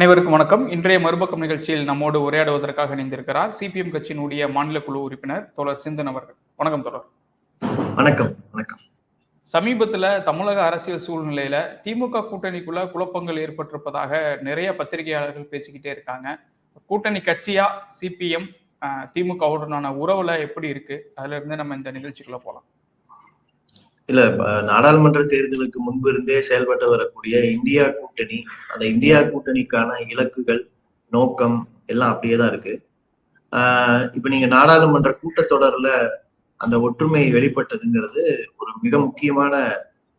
அனைவருக்கும் வணக்கம். இன்றைய மறுபக்கம் நிகழ்ச்சியில் நம்மோடு உரையாடுவதற்காக இணைந்திருக்கிறார் சிபிஎம் கட்சியினுடைய மாநில குழு உறுப்பினர் தோழர் சிந்தன் அவர்கள். வணக்கம் தோழர். வணக்கம் வணக்கம். சமீபத்துல தமிழக அரசியல் சூழ்நிலையில திமுக கூட்டணிக்குள்ள குழப்பங்கள் ஏற்பட்டிருப்பதாக நிறைய பத்திரிகையாளர்கள் பேசிக்கிட்டே இருக்காங்க. கூட்டணி கட்சியா சிபிஎம் திமுகவுடனான உறவுல எப்படி இருக்கு? அதுல இருந்து நம்ம இந்த நிகழ்ச்சிக்குள்ள போலாம். இல்ல நாடாளுமன்ற தேர்தலுக்கு முன்பு இருந்தே செயல்பட்டு வரக்கூடிய இந்தியா கூட்டணி அந்த இந்தியா கூட்டணிக்கான இலக்குகள் நோக்கம் எல்லாம் அப்படியே தான் இருக்கு. ஆஹ் இப்ப நீங்க நாடாளுமன்ற கூட்டத்தொடர்ல அந்த ஒற்றுமை வெளிப்பட்டதுங்கிறது ஒரு மிக முக்கியமான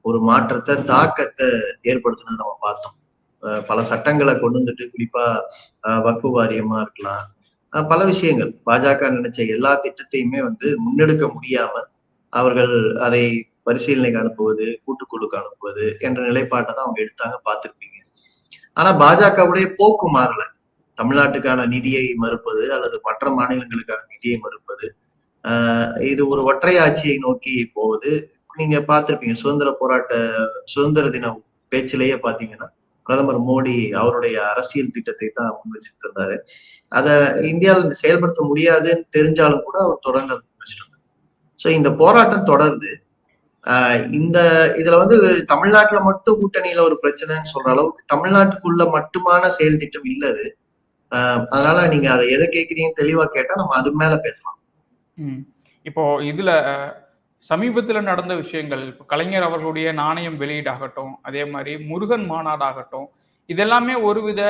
ஒரு மாற்றத்தை தாக்கத்தை ஏற்படுத்தினதை நம்ம பார்த்தோம். பல சட்டங்களை கொண்டு வந்துட்டு குறிப்பா வக்கு வாரியமா இருக்கலாம். பல விஷயங்கள். பாஜக நினைச்ச எல்லா திட்டத்தையுமே வந்து முன்னெடுக்க முடியாம அவர்கள் அதை பரிசீலனைக்கு அனுப்புவது கூட்டுக்குழுக்கு அனுப்புவது என்ற நிலைப்பாட்டை தான் அவங்க எடுத்தாங்க பார்த்துருப்பீங்க. ஆனா பாஜகவுடைய போக்கு மாறல. தமிழ்நாட்டுக்கான நிதியை மறுப்பது அல்லது மற்ற மாநிலங்களுக்கான நிதியை மறுப்பது இது ஒரு ஒற்றை ஆட்சியை நோக்கி போவது நீங்க பார்த்திருப்பீங்க சுதந்திர போராட்ட சுதந்திர தின பேச்சிலேயே பாத்தீங்கன்னா பிரதமர் மோடி அவருடைய அரசியல் திட்டத்தை தான் முன் வச்சுட்டு இருந்தாரு. இந்தியாவில் செயல்படுத்த முடியாதுன்னு தெரிஞ்சாலும் கூட அவர் தொடர்ந்து அதை வச்சுட்டு இருந்தார். ஸோ இந்த போராட்டம் தொடருது. இந்த இதுல வந்து தமிழ்நாட்டுல மட்டும் கூட்டணியில ஒரு பிரச்சனைன்னு சொல்ற அளவுக்கு தமிழ்நாட்டுக்குள்ள மட்டுமான செயல் திட்டம் இல்லது அதனால நீங்க அதை எதை கேக்குறீங்கன்னு தெளிவா கேட்டா நம்ம அது மேல பேசலாம். இப்போ இதுல சமீபத்துல நடந்த விஷயங்கள் இப்போ கலைஞர் அவர்களுடைய நாணயம் வெளியீடாகட்டும் அதே மாதிரி முருகன் மாநாடாகட்டும் இதெல்லாமே ஒருவித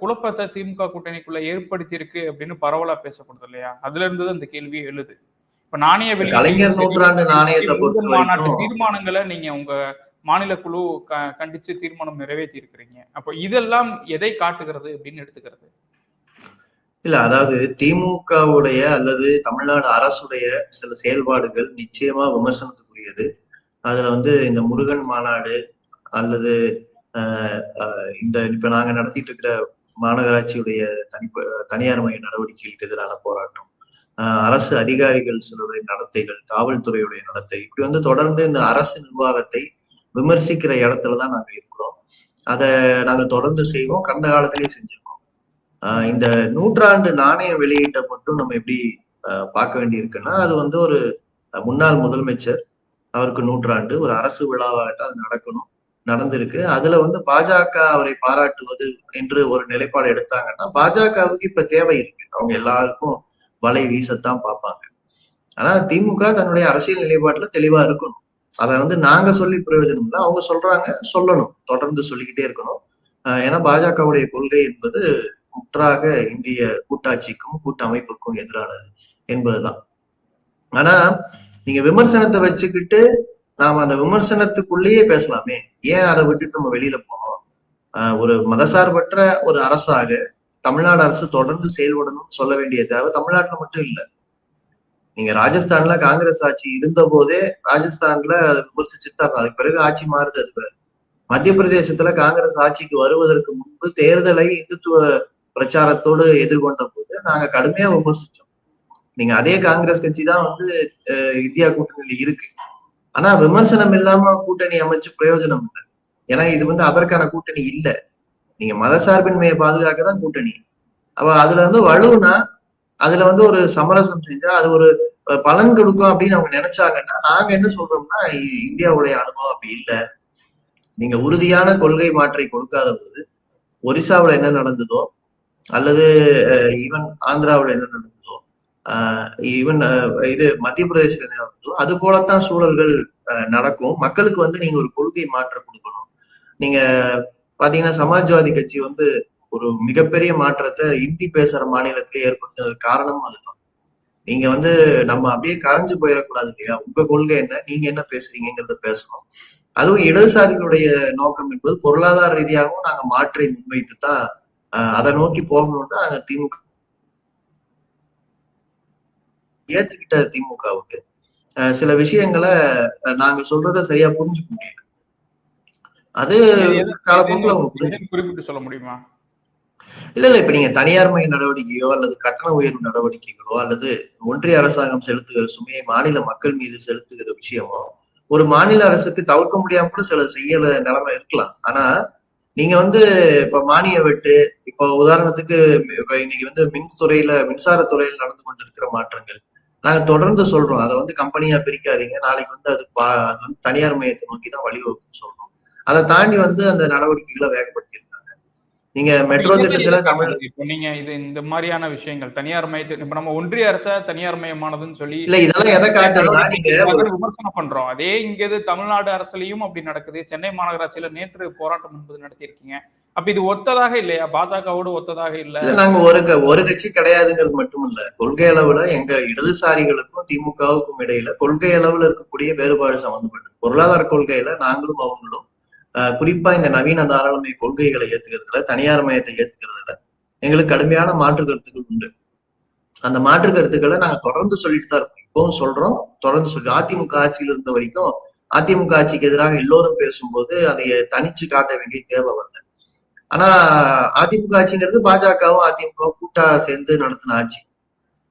குழப்பத்தை திமுக கூட்டணிக்குள்ள ஏற்படுத்தியிருக்கு அப்படின்னு பரவலா பேசப்படுது இல்லையா? அதுல இருந்து அந்த கேள்வியே எழுது. இப்ப நாணய கலைஞர் நூற்றாண்டு நாணயத்தை மாநாட்டு தீர்மானங்களை நீங்க உங்க மாநில குழு கண்டிச்சு தீர்மானம் நிறைவேற்றி இருக்கிறீங்க அப்போ இதெல்லாம் எதை காட்டுகிறது அப்படின்னு எடுத்துக்கிறது? இல்ல அதாவது திமுகவுடைய அல்லது தமிழ்நாடு அரசுடைய சில செயல்பாடுகள் நிச்சயமா விமர்சனத்துக்குரியது. அதுல வந்து இந்த முருகன் மாநாடு அல்லது இந்த இப்ப நாங்க நடத்திட்டு இருக்கிற மாநகராட்சியுடைய தனி தனியார் மைய நடவடிக்கைகளுக்கு எதிரான போராட்டம். அரசு அதிகாரிகள் சிலருடைய நடத்தைகள் காவல்துறையுடைய நடத்தை இப்படி வந்து தொடர்ந்து இந்த அரசு நிர்வாகத்தை விமர்சிக்கிற இடத்துல தான் நாங்கள் இருக்கிறோம். அதை நாங்கள் தொடர்ந்து செய்வோம் கடந்த காலத்திலேயே செஞ்சிருக்கோம். இந்த நூற்றாண்டு நாணய வெளியீட்டை மட்டும் நம்ம எப்படி பார்க்க வேண்டி இருக்குன்னா அது வந்து ஒரு முன்னாள் முதலமைச்சர் அவருக்கு நூற்றாண்டு ஒரு அரசு விழாவாகட்டும் அது நடக்கணும் நடந்திருக்கு. அதுல வந்து பாஜக அவரை பாராட்டுவது என்று ஒரு நிலைப்பாடு எடுத்தாங்கன்னா பாஜகவுக்கு இப்ப தேவை இருக்கு. அவங்க எல்லாருக்கும் வலை வீசத்தான் பார்ப்பாங்க. ஆனா திமுக தன்னுடைய அரசியல் நிலைப்பாட்டுல தெளிவா இருக்கணும். அதை வந்து நாங்க சொல்லி பிரயோஜனம் இல்லை. அவங்க சொல்றாங்க சொல்லணும். தொடர்ந்து சொல்லிக்கிட்டே இருக்கணும். ஏன்னா பாஜகவுடைய கொள்கை என்பது முற்றாக இந்திய கூட்டாட்சிக்கும் கூட்டமைப்புக்கும் எதிரானது என்பதுதான். ஆனா நீங்க விமர்சனத்தை வச்சுக்கிட்டு நாம அந்த விமர்சனத்துக்குள்ளேயே பேசலாமே. ஏன் அதை விட்டுட்டு நம்ம வெளியில போனோம்? ஒரு மதசார்பற்ற ஒரு அரசாக தமிழ்நாடு அரசு தொடர்ந்து செயல்படணும்னு சொல்ல வேண்டிய தேவை. தமிழ்நாட்டுல மட்டும் இல்ல. நீங்க ராஜஸ்தான்ல காங்கிரஸ் ஆட்சி இருந்த போதே ராஜஸ்தான்ல அதை விமர்சிச்சுட்டு தான் அதுக்கு பிறகு ஆட்சி மாறுது அது பிறகு மத்திய பிரதேசத்துல காங்கிரஸ் ஆட்சிக்கு வருவதற்கு முன்பு தேர்தலை இந்துத்துவ பிரச்சாரத்தோடு எதிர்கொண்ட போது நாங்க கடுமையா விமர்சிச்சோம். நீங்க அதே காங்கிரஸ் கட்சி தான் வந்து இந்தியா கூட்டணியில இருக்கு. ஆனா விமர்சனம் இல்லாம கூட்டணி அமைச்சு பிரயோஜனம் இல்லை. ஏன்னா இது வந்து அதற்கான கூட்டணி இல்லை. நீங்க மதசார்பின்மையை பாதுகாக்க தான் கூட்டணி. அவ அதுல இருந்து வலுவுனா அதுல வந்து ஒரு சமரசம் செஞ்சா அது ஒரு பலன் கொடுக்கும் அப்படின்னு அவங்க நினைச்சாங்கன்னா நாங்க என்ன சொல்றோம்னா இந்தியாவுடைய அனுபவம் அப்படி இல்லை. நீங்க உறுதியான கொள்கை மாற்றை கொடுக்காத போது ஒரிசாவில் என்ன நடந்ததோ அல்லது ஈவன் ஆந்திராவில் என்ன நடந்ததோ ஈவன் இது மத்திய பிரதேசத்தில் என்ன நடந்ததோ அது போலத்தான் சூழல்கள் நடக்கும். மக்களுக்கு வந்து நீங்க ஒரு கொள்கை மாற்றம் கொடுக்கணும். நீங்க பாத்தீங்கன்னா சமாஜ்வாதி கட்சி வந்து ஒரு மிகப்பெரிய மாற்றத்தை இந்தி பேசுற மாநிலத்திலே ஏற்படுத்தது காரணம் அதுதான். நீங்க வந்து நம்ம அப்படியே கரைஞ்சு போயிடக்கூடாது இல்லையா? உங்க கொள்கை என்ன? நீங்க என்ன பேசுறீங்கிறத பேசணும். அதுவும் இடதுசாரிகளுடைய நோக்கம் என்பது பொருளாதார ரீதியாகவும் நாங்க மாற்றை முன்வைத்து தான் அதை நோக்கி போகணும்னு நாங்க திமுக ஏத்துக்கிட்ட திமுகவுக்கு. சில விஷயங்களை நாங்க சொல்றத சரியா புரிஞ்சுக்க முடியல. அது காலப்போக்கில் குறிப்பிட்டு சொல்ல முடியுமா? இல்ல இல்ல. இப்ப நீங்க தனியார் மைய நடவடிக்கையோ அல்லது கட்டண உயர்வு நடவடிக்கைகளோ அல்லது ஒன்றிய அரசாங்கம் செலுத்துகிற சுமையை மாநில மக்கள் மீது செலுத்துகிற விஷயமோ ஒரு மாநில அரசுக்கு தவிர்க்க முடியாம கூட சில செய்யல நிலைமை இருக்கலாம். ஆனா நீங்க வந்து இப்ப மானிய வெட்டு இப்போ உதாரணத்துக்கு இப்ப இன்னைக்கு வந்து மின்துறையில மின்சாரத்துறையில் நடந்து கொண்டிருக்கிற மாற்றங்கள். நாங்க தொடர்ந்து சொல்றோம். அதை வந்து கம்பெனியா பிரிக்காதீங்க. நாளைக்கு வந்து அது பா அது வந்து தனியார் மையத்தை நோக்கி தான் வழிவகுக்கும் சொல்றோம். அதை தாண்டி வந்து அந்த நடவடிக்கைகளை வேகப்படுத்தியிருக்காங்க. நீங்க மெட்ரோ திட்டத்துல தமிழ் இப்போ நீங்க இது இந்த மாதிரியான விஷயங்கள் தனியார் மையத்தை இப்ப நம்ம ஒன்றிய அரச தனியார் மயமானதுன்னு சொல்லி இல்ல இதெல்லாம் எதை காட்டுதுன்னா நீங்க விமர்சனம் பண்றோம். அதே இங்க தமிழ்நாடு அரசுலயும் அப்படி நடக்குது. சென்னை மாநகராட்சியில நேற்று போராட்டம் என்பது நடத்தியிருக்கீங்க. அப்ப இது ஒத்ததாக இல்லையா? பாஜகவோடு ஒத்ததாக இல்ல? நாங்க ஒரு ஒரு கட்சி கிடையாதுங்கிறது மட்டும் இல்ல கொள்கை அளவுல எங்க இடதுசாரிகளுக்கும் திமுகவுக்கும் இடையில கொள்கை அளவுல இருக்கக்கூடிய வேறுபாடு சம்பந்தப்பட்டது. பொருளாதார கொள்கையில நாங்களும் அவங்களும் குறிப்பா இந்த நவீன தாராளமய கொள்கைகளை ஏத்துக்கிறதுல தனியார் மயத்தை ஏத்துக்கிறதுல எங்களுக்கு கடுமையான மாற்று கருத்துக்கள் உண்டு. அந்த மாற்று கருத்துக்களை நாங்க தொடர்ந்து சொல்லிட்டு தான் இருக்கோம். இப்பவும் சொல்றோம். தொடர்ந்து சொல்லி அதிமுக ஆட்சியில் இருந்த வரைக்கும் அதிமுக ஆட்சிக்கு எதிராக எல்லோரும் பேசும்போது அதை தனிச்சு காட்ட வேண்டிய தேவை வரல. ஆனா அதிமுக ஆட்சிங்கிறது பாஜகவும் அதிமுக கூட்டா சேர்ந்து நடத்தின ஆட்சி.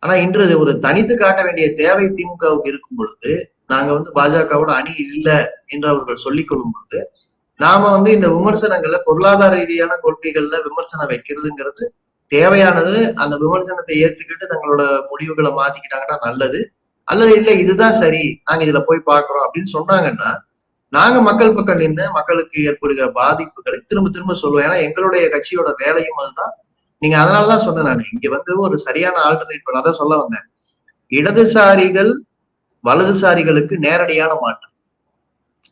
ஆனா இன்று ஒரு தனித்து காட்ட வேண்டிய தேவை திமுகவுக்கு இருக்கும் பொழுது நாங்க வந்து பாஜகவோட அணி இல்லை என்று அவர்கள் சொல்லிக் கொள்ளும் பொழுது நாம வந்து இந்த விமர்சனங்களை பொருளாதார ரீதியான கொள்கைகள்ல விமர்சனம் வைக்கிறதுங்கிறது தேவையானது. அந்த விமர்சனத்தை ஏத்துக்கிட்டு தங்களோட முடிவுகளை மாத்திக்கிட்டாங்கன்னா நல்லது. அல்லது இல்ல இதுதான் சரி நாங்க இதுல போய் பாக்குறோம் அப்படின்னு சொன்னாங்கன்னா நாங்க மக்கள் பக்கம் நின்று மக்களுக்கு ஏற்படுகிற பாதிப்புகளை திரும்ப திரும்ப சொல்லுவோம். ஏன்னா எங்களுடைய கட்சியோட வேலையும் அதுதான். நீங்க அதனாலதான் சொன்னேன் நான். இங்க வந்து ஒரு சரியான ஆல்டர்னேட் அதான் சொல்ல வந்தேன். இடதுசாரிகள் வலதுசாரிகளுக்கு நேரடியான மாற்றம்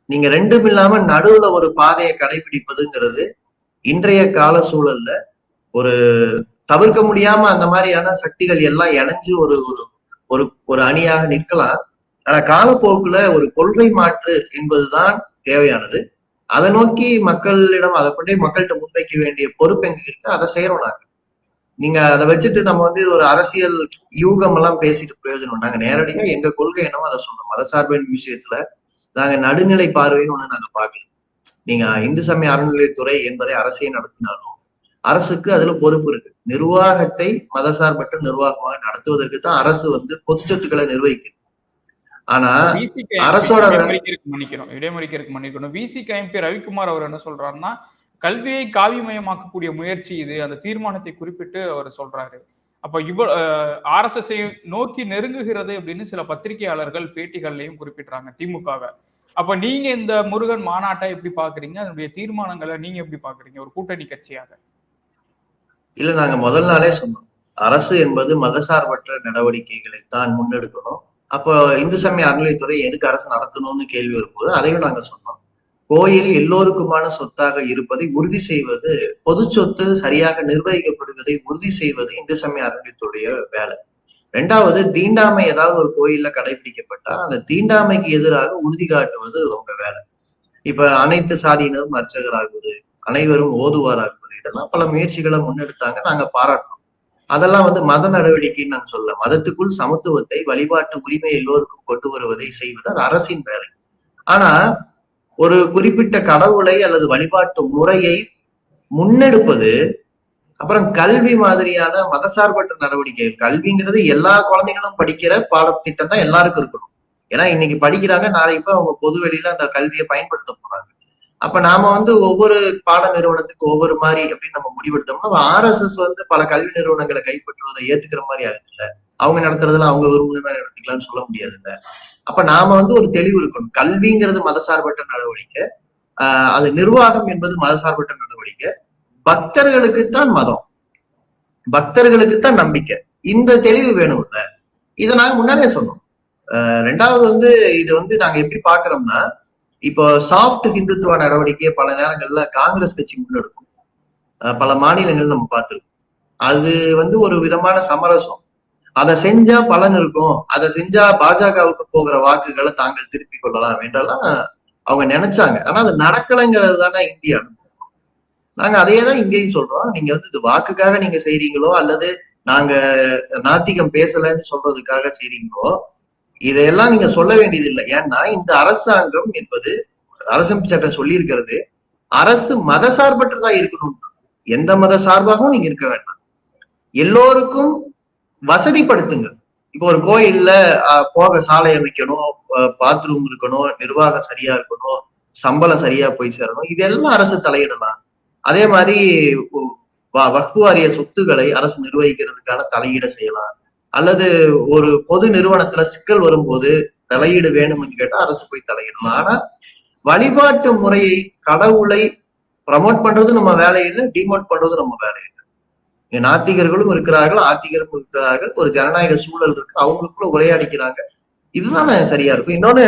நீங்க ரெண்டும் இல்லாம நடுவுல ஒரு பாதையை கடைபிடிப்பதுங்கிறது இன்றைய கால சூழல்ல ஒரு தவிர்க்க முடியாம அந்த மாதிரியான சக்திகள் எல்லாம் இணைஞ்சு ஒரு ஒரு ஒரு ஒரு அணியாக நிற்கலாம். ஆனா காலப்போக்குல ஒரு கொள்கை மாற்று என்பதுதான் தேவையானது. அதை நோக்கி மக்களிடம் அதை கொண்டே மக்கள்கிட்ட முன்வைக்க வேண்டிய பொறுப்பு எங்க இருக்கு? அதை செய்யறோம் நாங்க. நீங்க அதை வச்சுட்டு நம்ம வந்து ஒரு அரசியல் யூகம் எல்லாம் பேசிட்டு பிரயோஜனம் நாங்க நேரடியா எங்க கொள்கை என்னவோ அதை சொல்றோம். மதசார்பின் விஷயத்துல நாங்க நடுநிலை பார்வைன்னு ஒண்ணு நாங்க பார்க்கல. நீங்க இந்து சமய அறநிலையத்துறை என்பதை அரசே நடத்தினாலும் அரசுக்கு அதுல பொறுப்பு இருக்கு. நிர்வாகத்தை மதசார்பற்ற நிர்வாகமாக நடத்துவதற்கு தான் அரசு வந்து பொது சொத்துக்களை நிர்வகிக்குது. ஆனா அரசோட வே- இடைமறிக்கிறதுக்கு மன்னிக்கணும். விசிக எம்பி ரவிக்குமார் அவர் என்ன சொல்றாருன்னா கல்வியை காவிமயமாக்கக்கூடிய முயற்சி இது. அந்த தீர்மானத்தை குறிப்பிட்டு அவர் சொல்றாரு. அப்ப இவ ஆர்எஸ்எஸ் நோக்கி நெருங்குகிறது அப்படின்னு சில பத்திரிகையாளர்கள் பேட்டிகள்லையும் குறிப்பிடுறாங்க. திமுகவை. அப்ப நீங்க இந்த முருகன் மாநாட்டை எப்படி பாக்குறீங்க? அதனுடைய தீர்மானங்களை நீங்க எப்படி பாக்குறீங்க? ஒரு கூட்டணி கட்சியாக. இல்ல நாங்க முதல் நாளே சொன்னோம். அரசு என்பது மதசார்பற்ற நடவடிக்கைகளை தான் முன்னெடுக்கணும். அப்போ இந்து சமய அறநிலைத்துறை எதுக்கு அரசு நடத்தணும்னு கேள்வி வரும்போது அதையும் நாங்க சொன்னோம். கோயில் எல்லோருக்குமான சொத்தாக இருப்பதை உறுதி செய்வது பொது சொத்து சரியாக நிர்வகிக்கப்படுவதை உறுதி செய்வது இந்து சமய அறநிலையத்துடைய வேலை. ரெண்டாவது தீண்டாமை ஏதாவது ஒரு கோயில்ல கடைபிடிக்கப்பட்டா அந்த தீண்டாமைக்கு எதிராக உறுதி காட்டுவது அவங்க வேலை. இப்ப அனைத்து சாதியினரும் அர்ச்சகராகுவது அனைவரும் ஓதுவாராகுவது இதெல்லாம் பல முயற்சிகளை முன்னெடுத்தாங்க நாங்க பாராட்டோம் அதெல்லாம் வந்து மத நடவடிக்கைன்னு நாங்க சொல்ல மதத்துக்குள் சமத்துவத்தை வழிபாட்டு உரிமை எல்லோருக்கும் கொண்டு வருவதை செய்வது அது அரசின் வேலை. ஆனா ஒரு குறிப்பிட்ட கடவுளை அல்லது வழிபாட்டு முறையை முன்னெடுப்பது அப்புறம் கல்வி மாதிரியான மதசார்பற்ற நடவடிக்கைகள் கல்விங்கிறது எல்லா குழந்தைகளும் படிக்கிற பாடத்திட்டம் தான் எல்லாருக்கும் இருக்கணும். ஏன்னா இன்னைக்கு படிக்கிறாங்க நாளைக்கு போய் அவங்க பொது வெளியில அந்த கல்வியை பயன்படுத்த போறாங்க. அப்ப நாம வந்து ஒவ்வொரு பாட நிறுவனத்துக்கு ஒவ்வொரு மாதிரி அப்படின்னு நம்ம முடிவெடுத்தோம்னா ஆர்எஸ்எஸ் வந்து பல கல்வி நிறுவனங்களை கைப்பற்றுவதை ஏத்துக்கிற மாதிரி ஆகுது இல்ல. அவங்க நடத்துறதுல அவங்க விரும்பின மாதிரி நடத்திக்கலாம்னு சொல்ல முடியாது இல்ல. அப்ப நாம வந்து ஒரு தெளிவு இருக்கணும். கல்விங்கிறது மதசார்பற்ற நடவடிக்கை. ஆஹ் அது நிர்வாகம் என்பது மதசார்பற்ற நடவடிக்கை. பக்தர்களுக்குத்தான் மதம். பக்தர்களுக்குத்தான் நம்பிக்கை. இந்த தெளிவு வேணும் இல்ல. இதை நாங்க முன்னாடியே சொன்னோம். ரெண்டாவது வந்து இது வந்து நாங்க எப்படி பாக்குறோம்னா இப்போ சாஃப்ட் ஹிந்துத்துவ நடவடிக்கையை பல நேரங்கள்ல காங்கிரஸ் கட்சி முன்னெடுக்கும். பல மாநிலங்கள் நம்ம பார்த்திருக்கோம். அது வந்து ஒரு விதமான சமரசம். அதை செஞ்சா பலன் இருக்கும். அதை செஞ்சா பாஜகவுக்கு போகிற வாக்குகளை தாங்கள் திருப்பி கொள்ளலாம் என்றெல்லாம் அவங்க நினைச்சாங்க. ஆனா அது நடக்கலைங்கிறது தானே இந்திய அனுபவம். நாங்க அதே தான் இங்கேயும் சொல்றோம். நீங்க வந்து இது வாக்குக்காக நீங்க செய்றீங்களோ அல்லது நாங்க நாத்திகம் பேசலைன்னு சொல்றதுக்காக செய்றீங்களோ இதையெல்லாம் நீங்க சொல்ல வேண்டியது இல்லை. ஏன்னா இந்த அரசாங்கம் என்பது அரசமைப்பு சட்டம் சொல்லி இருக்கிறது அரசு மதசார்பற்றதா இருக்கணும். எந்த மத சார்பாகவும் நீங்க இருக்க வேண்டாம். எல்லோருக்கும் வசதிப்படுத்துங்க இப்போ ஒரு கோயில்ல அஹ், போக சாலை அமைக்கணும் பாத்ரூம் இருக்கணும் நிர்வாகம் சரியா இருக்கணும் சம்பளம் சரியா போய் சேரணும் இதெல்லாம் அரசு தலையிடலாம். அதே மாதிரி வக்ஃபு வாரிய சொத்துக்களை அரசு நிர்வகிக்கிறதுக்கான தலையீடு செய்யலாம். அல்லது ஒரு பொது நிறுவனத்துல சிக்கல் வரும்போது தலையீடு வேணும்னு கேட்டா அரசு போய் தலையிடலாம். ஆனா வழிபாட்டு முறையை கடவுளை ப்ரமோட் பண்றது நம்ம வேலை இல்லை டிமோட் பண்றது நம்ம வேலையில்லை நாத்திகர்களும் இருக்கிறார்கள் ஆத்திகரும் இருக்கிறார்கள். ஒரு ஜனநாயக சூழல் இருக்கு அவங்களுக்குள்ள உரையாடிக்கிறாங்க. இதுதான் சரியா இருக்கும். இன்னொன்னு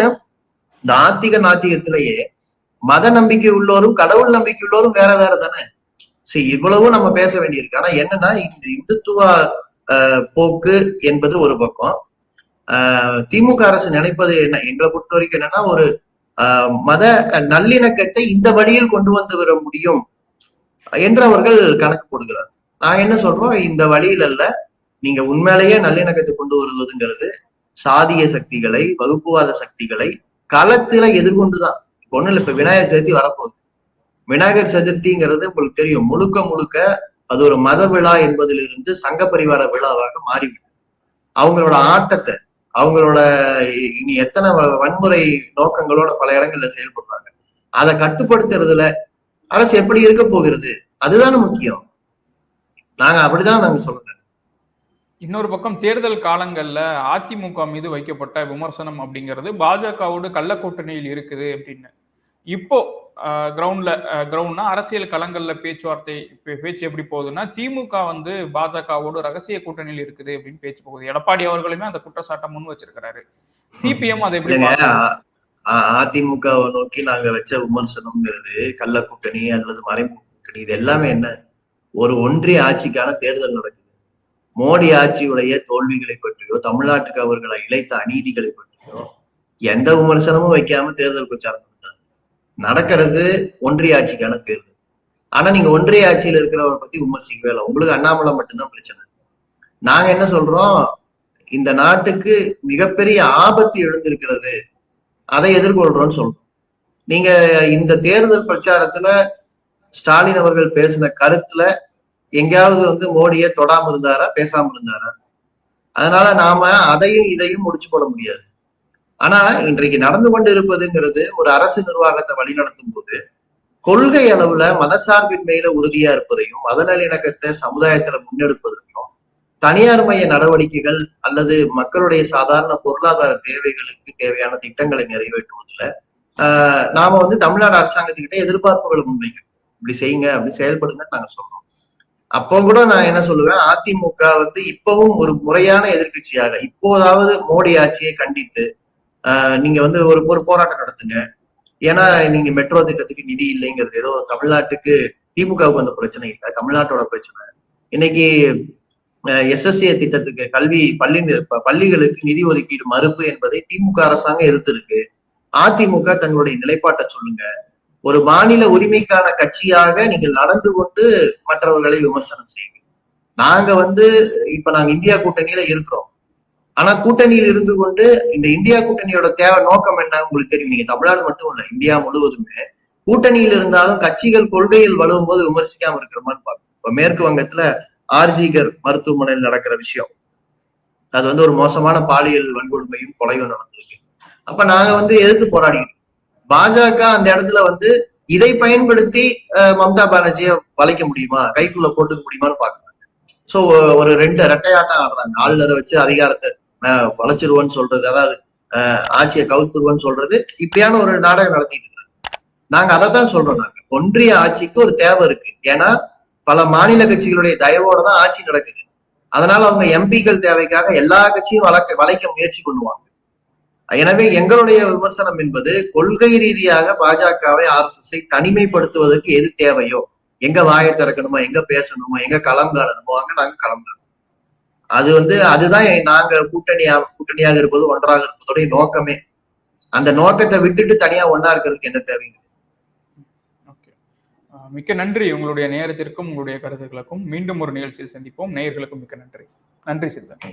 இந்த ஆத்திக நாத்திகத்திலேயே மத நம்பிக்கை உள்ளோரும் கடவுள் நம்பிக்கை உள்ளோரும் வேற வேற தானே? சரி இவ்வளவும் நம்ம பேச வேண்டியிருக்கு. ஆனா என்னன்னா இந்த இந்துத்துவ போக்கு என்பது ஒரு பக்கம். ஆஹ், திமுக அரசு நினைப்பது என்ன? எங்களை பொறுத்த வரைக்கும் என்னன்னா ஒரு ஆஹ், மத நல்லிணக்கத்தை இந்த வழியில் கொண்டு வந்து வர முடியும் என்று அவர்கள் கணக்கு போடுகிறார். நான் என்ன சொல்றோம்? இந்த வழியில் அல்ல. நீங்க உண்மையிலேயே நல்லிணக்கத்தை கொண்டு வருவதுங்கிறது சாதிய சக்திகளை வகுப்புவாத சக்திகளை களத்துல எதிர்கொண்டுதான். இப்ப இல்ல இப்ப விநாயகர் சதுர்த்தி வரப்போகுது. விநாயகர் சதுர்த்திங்கிறது உங்களுக்கு தெரியும். முழுக்க முழுக்க அது ஒரு மத விழா என்பதிலிருந்து சங்க பரிவார விழாவாக மாறிவிட்டது. அவங்களோட ஆட்டத்தை அவங்களோட இனி எத்தனை வ- வன்முறை நோக்கங்களோட பல இடங்கள்ல செயல்படுறாங்க. அதை கட்டுப்படுத்துறதுல அரசு எப்படி இருக்க போகிறது? அதுதானே முக்கியம். நாங்க அப்படிதான் நாங்க சொல்றோம். இன்னொரு பக்கம் தேர்தல் காலங்கள்ல அதிமுக மீது வைக்கப்பட்ட விமர்சனம் அப்படிங்கிறது பாஜகவோடு கள்ள கூட்டணியில் இருக்குது அப்படின்னு. இப்போ கிரவுண்ட்ல கிரவுண்ட்னா அரசியல் களங்கள்ல பேச்சுவார்த்தை பேச்சு எப்படி போகுதுன்னா திமுக வந்து பாஜகவோடு ரகசிய கூட்டணியில் இருக்குது அப்படின்னு பேச்சு போகுது. எடப்பாடி அவர்களுமே அந்த குற்றச்சாட்டை முன் வச்சிருக்கிறாரு. சிபிஎம் அதை எப்படி இல்லைங்க பார்க்குது? அ- அதிமுகவை நோக்கி நாங்க வச்ச விமர்சனம்ங்கிறது கள்ள கூட்டணி அல்லது மறைமுக கூட்டணி இது எல்லாமே என்ன? ஒரு ஒன்றிய ஆட்சிக்கான தேர்தல் நடக்குது. மோடி ஆட்சியுடைய தோல்விகளை பற்றியோ தமிழ்நாட்டுக்கு அவர்களை இழைத்த அநீதிகளை பற்றியோ எந்த விமர்சனமும் வைக்காம தேர்தல் பிரச்சாரம் நடக்கிறது ஒன்றிய ஆட்சிக்கான தேர்தல். ஆனா நீங்க ஒன்றிய ஆட்சியில இருக்கிறவரை பத்தி விமர்சிக்கவே இல்லை. உங்களுக்கு அண்ணாமலை மட்டும்தான் பிரச்சனை. நாங்க என்ன சொல்றோம்? இந்த நாட்டுக்கு மிகப்பெரிய ஆபத்து எழுந்திருக்கிறது. அதை எதிர்கொள்றோம்னு சொல்றோம். நீங்க இந்த தேர்தல் பிரச்சாரத்துல ஸ்டாலின் அவர்கள் பேசின கருத்துல எங்கேயாவது வந்து மோடியை தொடாம இருந்தாரா பேசாம இருந்தாரா? அதனால நாம அதையும் இதையும் முடிச்சு போட முடியாது. ஆனா இன்றைக்கு நடந்து கொண்டு இருப்பதுங்கிறது ஒரு அரசு நிர்வாகத்தை வழிநடத்தும் போது கொள்கை அளவுல மதசார்பின்மையில உறுதியா இருப்பதையும் மத நல்லிணக்கத்தை சமுதாயத்துல முன்னெடுப்பதையும் தனியார் மைய நடவடிக்கைகள் அல்லது மக்களுடைய சாதாரண பொருளாதார தேவைகளுக்கு தேவையான திட்டங்களை நிறைவேற்றுவதில் ஆஹ் நாம வந்து தமிழ்நாடு அரசாங்கத்துக்கிட்ட எதிர்பார்ப்புகளை முன்வைக்கணும். இப்படி செய்யுங்க அப்படி செயல்படுங்கன்னு நாங்க சொல்றோம். அப்போ கூட நான் என்ன சொல்லுவேன் அதிமுக வந்து இப்பவும் ஒரு முறையான எதிர்கட்சியாக இப்போதாவது மோடி ஆட்சியை கண்டித்து நீங்க வந்து ஒரு ஒரு போராட்டம் நடத்துங்க. ஏன்னா நீங்க மெட்ரோ திட்டத்துக்கு நிதி இல்லைங்கிறது ஏதோ தமிழ்நாட்டுக்கு திமுகவுக்கு வந்த பிரச்சனை இல்லை. தமிழ்நாட்டோட பிரச்சனை. இன்னைக்கு எஸ்எஸ்ஏ திட்டத்துக்கு கல்வி பள்ளி பள்ளிகளுக்கு நிதி ஒதுக்கீடு மறுப்பு என்பதை திமுக அரசாங்கம் எதிர்த்திருக்கு. அதிமுக தங்களுடைய நிலைப்பாட்டை சொல்லுங்க. ஒரு மாநில உரிமைக்கான கட்சியாக நீங்கள் நடந்து கொண்டு மற்றவர்களை விமர்சனம் செய்யுங்க. நாங்க வந்து இப்ப நாங்க இந்தியா கூட்டணியில இருக்கிறோம். ஆனா கூட்டணியில் இருந்து கொண்டு இந்த இந்தியா கூட்டணியோட தேவை நோக்கம் என்ன? உங்களுக்கு தெரியும். நீங்க தமிழ்நாடு மட்டும் இல்ல இந்தியா முழுவதுமே கூட்டணியில் இருந்தாலும் கட்சிகள் கொள்கையில் வலுவும் போது விமர்சிக்காம இருக்கிறோமான்னு பார்க்கணும். இப்ப மேற்கு வங்கத்துல ஆர்ஜிகர் மருத்துவமனையில் நடக்கிற விஷயம். அது வந்து ஒரு மோசமான பாலியல் வன்கொடுமையும் கொலையும் நடந்திருக்கு. அப்ப நாங்க வந்து எதிர்த்து போராடிக்கிட்டோம். பாஜக அந்த இடத்துல வந்து இதை பயன்படுத்தி மம்தா பானர்ஜியை வளைக்க முடியுமா? கைக்குள்ள போட்டுக்க முடியுமான்னு பாக்குறாங்க சோ ஒரு ரெண்டு ரெட்டையாட்டம் ஆடுறாங்க. ஆளுநரை வச்சு அதிகாரத்தை வளைச்சிருவோன்னு சொல்றது அதாவது ஆட்சியை கவுத்துருவோன்னு சொல்றது இப்படியான ஒரு நாடகம் நடத்திட்டு இருக்கிறாங்க. நாங்க அதை தான் சொல்றோம் நாங்க. ஒன்றிய ஆட்சிக்கு ஒரு தேவை இருக்கு. ஏன்னா பல மாநில கட்சிகளுடைய தயவோட தான் ஆட்சி நடக்குது. அதனால அவங்க எம்பிக்கள் தேவைக்காக எல்லா கட்சியும் வளர்க்க வளைக்க முயற்சி பண்ணுவாங்க. எனவே எங்களுடைய விமர்சனம் என்பது கொள்கை ரீதியாக பாஜகவை ஆர்எஸ்எஸ்ஐ தனிமைப்படுத்துவதற்கு எது தேவையோ எங்க வாயை திறக்கணுமோ எங்க பேசணுமோ எங்க களம் காணணுமோ அங்க நாங்க களம் அது வந்து அதுதான் நாங்க கூட்டணியா கூட்டணியாக இருப்பது ஒன்றாக இருப்பதோடைய நோக்கமே. அந்த நோக்கத்தை விட்டுட்டு தனியா ஒன்னா இருக்கிறதுக்கு என்ன தேவையும் ஓகே. மிக்க நன்றி உங்களுடைய நேரத்திற்கும் உங்களுடைய கருத்துக்களுக்கும். மீண்டும் ஒரு நிகழ்ச்சியில் சந்திப்போம். நேயர்களுக்கும் மிக்க நன்றி. நன்றி சித்தன்